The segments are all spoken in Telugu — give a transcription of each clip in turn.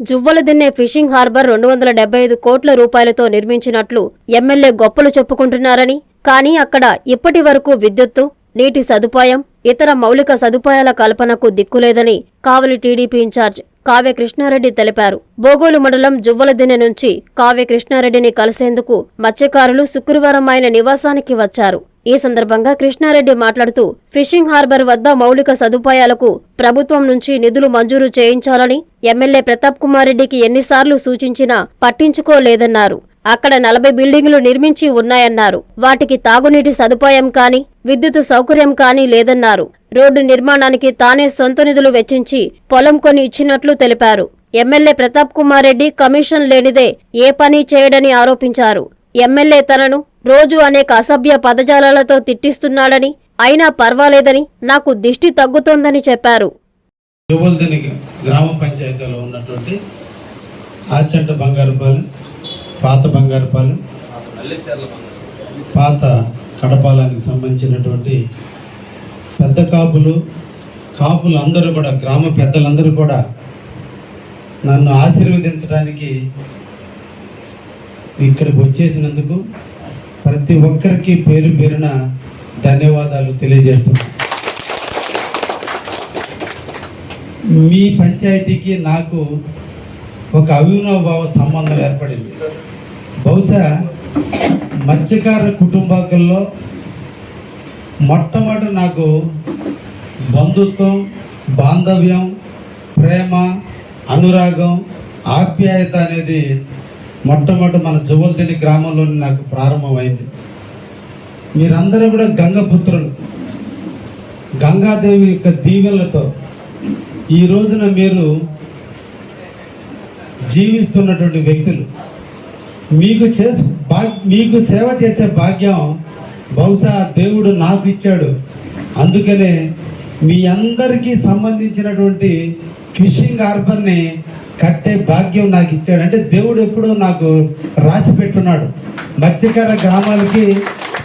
జువ్వలదిన్నె ఫిషింగ్ హార్బర్ రెండు వందల డెబ్బై ఐదు కోట్ల రూపాయలతో నిర్మించినట్లు ఎమ్మెల్యే గొప్పలు చెప్పుకుంటున్నారని కానీ అక్కడ ఇప్పటి వరకు విద్యుత్తు నీటి సదుపాయం ఇతర మౌలిక సదుపాయాల కల్పనకు దిక్కులేదని కావలి టీడీపీ ఇన్ఛార్జ్ కావ్య కృష్ణారెడ్డి తెలిపారు. బోగోలు మండలం జువ్వలదిన్నె నుంచి కావ్య కృష్ణారెడ్డిని కలిసేందుకు మత్స్యకారులు శుక్రవారం ఆయన నివాసానికి వచ్చారు. ఈ సందర్భంగా కృష్ణారెడ్డి మాట్లాడుతూ ఫిషింగ్ హార్బర్ వద్ద మౌలిక సదుపాయాలకు ప్రభుత్వం నుంచి నిధులు మంజూరు చేయించాలని ఎమ్మెల్యే ప్రతాప్ కుమార్ రెడ్డికి ఎన్నిసార్లు సూచించినా పట్టించుకోలేదన్నారు. అక్కడ నలభై బిల్డింగులు నిర్మించి ఉన్నాయన్నారు. వాటికి తాగునీటి సదుపాయం కాని విద్యుత్ సౌకర్యం కానీ లేదన్నారు. రోడ్డు నిర్మాణానికి తానే సొంత నిధులు వెచ్చించి పొలం కొని ఇచ్చినట్లు తెలిపారు. ఎమ్మెల్యే ప్రతాప్ కుమార్ రెడ్డి కమిషన్ లేనిదే ఏ పని చేయడని ఆరోపించారు. ఎమ్మెల్యే తనను రోజు అనేక అసభ్య పదజాలాలతో తిట్టిస్తున్నాడని అయినా పర్వాలేదని నాకు దిష్టి తగ్గుతోందని చెప్పారు. గ్రామ పంచాయతీలో ఉన్నటువంటి ఆచంట బంగారుపాలెం పాత బంగారుపాలెం పాత కడపాలానికి సంబంధించినటువంటి పెద్ద కాపులు కాపులు అందరూ కూడా గ్రామ పెద్దలందరూ కూడా నన్ను ఆశీర్వదించడానికి ఇక్కడికి వచ్చేసినందుకు ప్రతి ఒక్కరికి పేరు పేరున ధన్యవాదాలు తెలియజేస్తున్నాను మీ పంచాయతీకి నాకు ఒక అవినాభావ సంబంధం ఏర్పడింది. బహుశా మత్స్యకార కుటుంబాల్లో మొట్టమొదటి నాకు బంధుత్వం బాంధవ్యం ప్రేమ అనురాగం ఆప్యాయత అనేది మొట్టమొదటి మన జువల్తిని గ్రామంలోని నాకు ప్రారంభమైంది. మీరందరూ కూడా గంగపుత్రులు. గంగాదేవి యొక్క దీవెనలతో ఈ రోజున మీరు జీవిస్తున్నటువంటి వ్యక్తులు. మీకు చేసు భా మీకు సేవ చేసే భాగ్యం బహుశా దేవుడు నాకు ఇచ్చాడు. అందుకనే మీ అందరికీ సంబంధించినటువంటి ఫిషింగ్ హార్బర్ని కట్టే భాగ్యం నాకు ఇచ్చాడు. అంటే దేవుడు ఎప్పుడూ నాకు రాసి పెట్టున్నాడు. మత్స్యకార గ్రామాలకి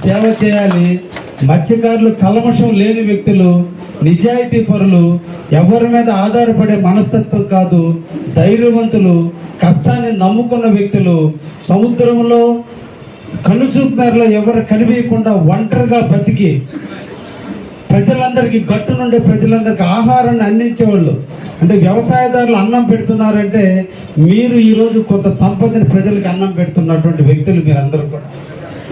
సేవ చేయాలి. మత్స్యకారులు కలమషం లేని వ్యక్తులు నిజాయితీ పరులు ఎవరి మీద ఆధారపడే మనస్తత్వం కాదు ధైర్యవంతులు కష్టాన్ని నమ్ముకున్న వ్యక్తులు సముద్రంలో కనుచూపు మేరలో ఎవరు కనిపించకుండా ఒంటరిగా బతికి ప్రజలందరికీ గట్టు నుండి ప్రజలందరికీ ఆహారాన్ని అందించేవాళ్ళు. అంటే వ్యవసాయదారులు అన్నం పెడుతున్నారంటే మీరు ఈరోజు కొంత సంపదని ప్రజలకు అన్నం పెడుతున్నటువంటి వ్యక్తులు మీరందరూ కూడా.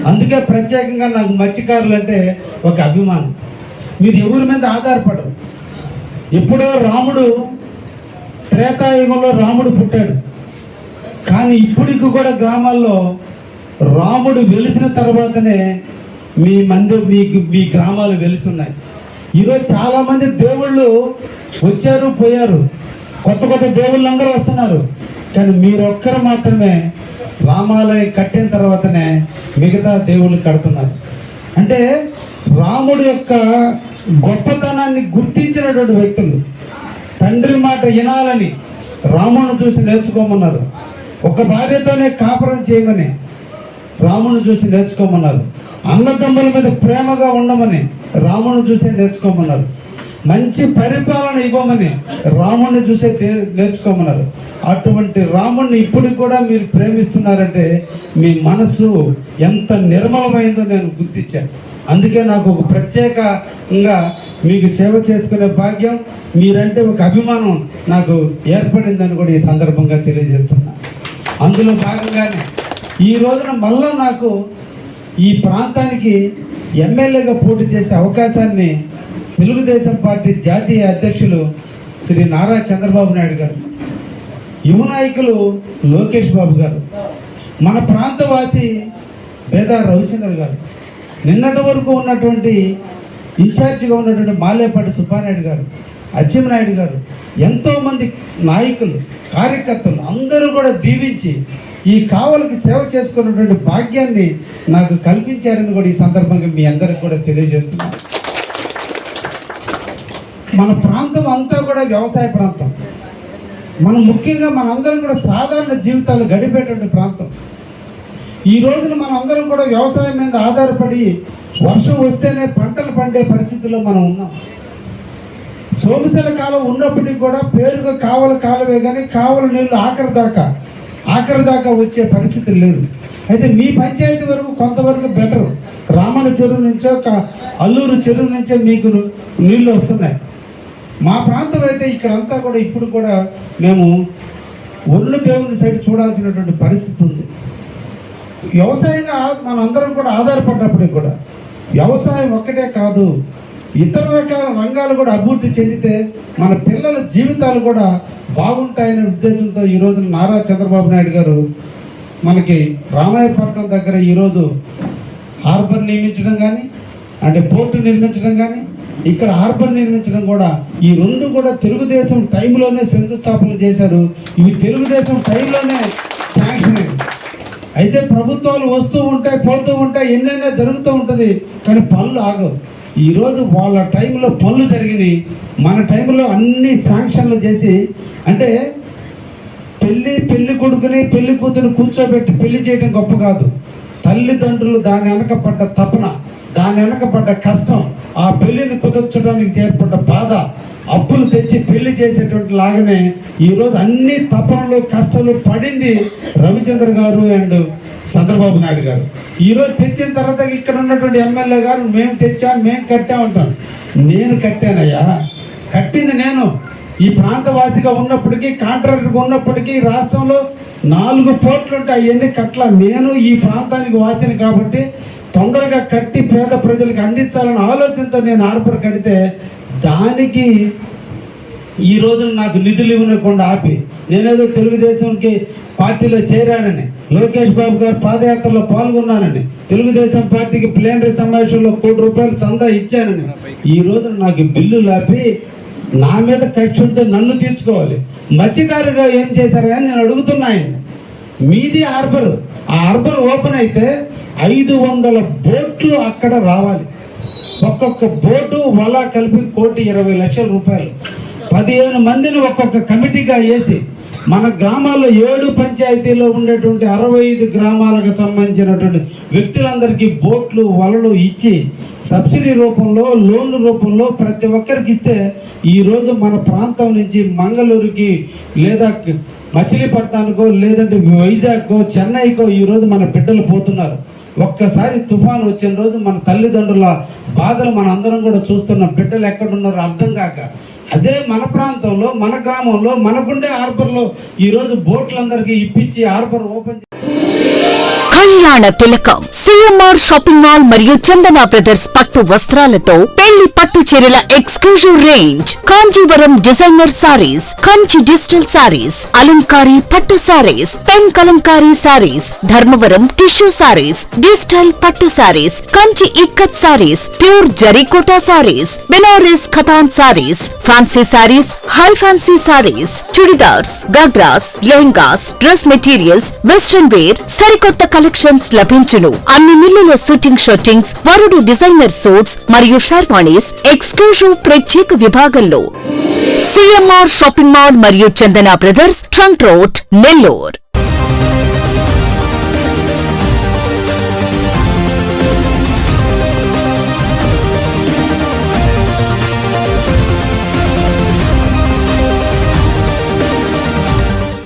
అందుకే ప్రత్యేకంగా నాకు మత్స్యకారులు అంటే ఒక అభిమానం. మీరు ఎవరి మీద ఆధారపడరు. ఎప్పుడో రాముడు త్రేతాయుగంలో రాముడు పుట్టాడు. కానీ ఇప్పటికి కూడా గ్రామాల్లో రాముడు వెలిసిన తర్వాతనే మీ మంది మీ మీ గ్రామాలు వెలిసి ఉన్నాయి ఈరోజు చాలామంది దేవుళ్ళు వచ్చారు పోయారు. కొత్త కొత్త దేవుళ్ళు అందరూ వస్తున్నారు. కానీ మీరొక్కరు మాత్రమే రామాలయం కట్టిన తర్వాతనే మిగతా దేవుళ్ళు కడుతున్నారు. అంటే రాముడు యొక్క గొప్పతనాన్ని గుర్తించినటువంటి వ్యక్తులు. తండ్రి మాట వినాలని రాముని చూసి నేర్చుకోమన్నారు. ఒక భార్యతోనే కాపురం చేయమని రాముని చూసి నేర్చుకోమన్నారు. అన్నదమ్ముల మీద ప్రేమగా ఉండమని రాముని చూసే నేర్చుకోమన్నారు. మంచి పరిపాలన ఇవ్వమని రాముణ్ణి చూసే తే- నేర్చుకోమన్నారు. అటువంటి రాముణ్ణి ఇప్పుడు కూడా మీరు ప్రేమిస్తున్నారంటే మీ మనసు ఎంత నిర్మలమైందో నేను గుర్తించాను. అందుకే నాకు ఒక ప్రత్యేకంగా మీకు సేవ చేసుకునే భాగ్యం మీరంటే ఒక అభిమానం నాకు ఏర్పడిందని కూడా ఈ సందర్భంగా తెలియజేస్తున్నా. అందులో భాగంగానే ఈ రోజున మళ్ళా నాకు ఈ ప్రాంతానికి ఎమ్మెల్యేగా పోటీ చేసే అవకాశాన్ని తెలుగుదేశం పార్టీ జాతీయ అధ్యక్షులు శ్రీ నారా చంద్రబాబు నాయుడు గారు యువ నాయకులు లోకేష్ బాబు గారు మన ప్రాంతవాసి బేదా రవిచంద్ర గారు నిన్నటి వరకు ఉన్నటువంటి ఇన్ఛార్జిగా ఉన్నటువంటి మాలేపాటి సుబ్బానాయుడు గారు అచ్చెన్నాయుడు గారు ఎంతోమంది నాయకులు కార్యకర్తలు అందరూ కూడా దీవించి ఈ కావలికి సేవ చేసుకున్నటువంటి భాగ్యాన్ని నాకు కల్పించారని కూడా ఈ సందర్భంగా మీ అందరికి కూడా తెలియజేస్తున్నాను. మన ప్రాంతం అంతా కూడా వ్యవసాయ ప్రాంతం. మనం ముఖ్యంగా మనందరం కూడా సాధారణ జీవితాలు గడిపేటువంటి ప్రాంతం. ఈ రోజున మనం అందరం కూడా వ్యవసాయం మీద ఆధారపడి వర్షం వస్తేనే పంటలు పండే పరిస్థితుల్లో మనం ఉన్నాం. సోమశిల కాలం ఉన్నప్పటికీ కూడా పేరుగా కావల కాలమే కానీ కావల నీళ్ళు ఆఖరి దాకా ఆఖరి దాకా వచ్చే పరిస్థితి లేదు అయితే మీ పంచాయతీ వరకు కొంతవరకు బెటర్ రామన చెరువు నుంచో ఒక అల్లూరు చెరువు నుంచో మీకు నీళ్ళు వస్తున్నాయి. మా ప్రాంతం అయితే ఇక్కడంతా కూడా ఇప్పుడు కూడా మేము ఒళ్ళు దేవుని సైడ్ చూడాల్సినటువంటి పరిస్థితి ఉంది. వ్యవసాయంగా మనందరం కూడా ఆధారపడ్డప్పటికి కూడా వ్యవసాయం ఒక్కటే కాదు ఇతర రకాల రంగాలు కూడా అభివృద్ధి చెందితే మన పిల్లల జీవితాలు కూడా బాగుంటాయనే ఉద్దేశంతో ఈరోజు నారా చంద్రబాబు నాయుడు గారు మనకి రామాయపట్నం దగ్గర ఈరోజు హార్బర్ నియమించడం కానీ అంటే పోర్టు నిర్మించడం కానీ ఇక్కడ హార్బర్ నిర్మించడం కూడా ఈ రెండు కూడా తెలుగుదేశం టైంలోనే శంకుస్థాపన చేశారు. ఇవి తెలుగుదేశం టైంలోనే శాంక్షన్ అయితే ప్రభుత్వాలు వస్తూ ఉంటాయి పోతూ ఉంటాయి ఎన్నైనా జరుగుతూ ఉంటుంది కానీ పనులు ఆగవు. ఈరోజు వాళ్ళ టైంలో పనులు జరిగినాయి. మన టైంలో అన్ని శాంక్షన్లు చేసి అంటే పెళ్ళి పెళ్ళి కొడుకుని పెళ్ళి కూతురు కూర్చోబెట్టి పెళ్ళి చేయడం గొప్ప కాదు. తల్లిదండ్రులు దాని వెనక పడ్డ తపన దాని వెనక పడ్డ కష్టం ఆ పెళ్ళిని కుదర్చడానికి చేర్పడ్డ బాధ అప్పులు తెచ్చి పెళ్ళి చేసేటువంటి లాగానే ఈరోజు అన్ని తపనలు కష్టాలు పడింది రవిచంద్ర గారు అండ్ చంద్రబాబు నాయుడు గారు. ఈరోజు తెచ్చిన తర్వాత ఇక్కడ ఉన్నటువంటి ఎమ్మెల్యే గారు మేము తెచ్చాం మేము కట్టామంటాం నేను కట్టానయ్యా. కట్టింది నేను. ఈ ప్రాంతవాసిగా ఉన్నప్పటికీ కాంట్రాక్టర్గా ఉన్నప్పటికీ రాష్ట్రంలో నాలుగు పోర్ట్లు ఉంటాయి అవన్నీ కట్ల నేను ఈ ప్రాంతానికి వాసిని కాబట్టి తొందరగా కట్టి పేద ప్రజలకు అందించాలని ఆలోచనతో నేను ఆర్పర్ కడితే దానికి ఈ రోజున నాకు నిధులు ఇవ్వకుండా ఆపి నేనేదో తెలుగుదేశంకి పార్టీలో చేరానని లోకేష్ బాబు గారు పాదయాత్రలో పాల్గొన్నానని తెలుగుదేశం పార్టీకి ప్లేనరీ సమావేశంలో కోటి రూపాయలు చందా ఇచ్చానని ఈ రోజున నాకు బిల్లులు ఆపి నా మీద కక్ష ఉంటే నన్ను తీర్చుకోవాలి. మత్స్యకారుగా ఏం చేశారు కానీ నేను అడుగుతున్నా ఆయన మీది హార్బర్. ఆ హార్బర్ ఓపెన్ అయితే ఐదు వందల బోట్లు అక్కడ రావాలి. ఒక్కొక్క బోటు వల కలిపి కోటి ఇరవై లక్షల రూపాయలు. పదిహేను మందిని ఒక్కొక్క కమిటీగా వేసి మన గ్రామాల్లో ఏడు పంచాయతీలో ఉండేటువంటి అరవై ఐదు గ్రామాలకు సంబంధించినటువంటి వ్యక్తులందరికీ బోట్లు వలలు ఇచ్చి సబ్సిడీ రూపంలో లోన్ల రూపంలో ప్రతి ఒక్కరికి ఇస్తే ఈరోజు మన ప్రాంతం నుంచి మంగళూరుకి లేదా మచిలీపట్నానికో లేదంటే వైజాగ్కో చెన్నైకో ఈరోజు మన బిడ్డలు పోతున్నారు. ఒక్కసారి తుఫాన్ వచ్చిన రోజు మన తల్లిదండ్రుల బాధలు మన అందరం కూడా చూస్తున్నాం. బిడ్డలు ఎక్కడున్నారో అర్థం కాక అదే మన ప్రాంతంలో మన గ్రామంలో మనకుండే హార్బర్లో ఈరోజు బోట్లందరికీ ఇప్పించి హార్బర్ ఓపెన్ కళ్యాణ తిలకం సిఎంఆర్ షాపింగ్ మాల్ మరియు చందన బ్రదర్స్ పట్టు వస్త్రాలతో పెళ్ళి పట్టు చీరల exclusive range. Kanjeevaram designer sarees Kanchi digital sarees అలంకారీ పట్టు sarees pen Kalamkari sarees Dharmavaram tissue sarees digital పట్టు sarees Kanchi ikat sarees pure zari kota sarees Banaras Katan sarees fancy sarees high fancy sarees churidars ghagras lehengas dress materials western wear సరికొత్త కలెక్షన్స్ లభించును. అన్ని మిల్లుల షూటింగ్ షర్టింగ్స్ వరుడు డిజైనర్ సూట్స్ మరియు షర్వాణీస్ ఎక్స్క్లూజివ్ ప్రత్యేక విభాగంలో సిఎంఆర్ షాపింగ్ మాల్ మరియు Chandana brothers trunk road Nellore.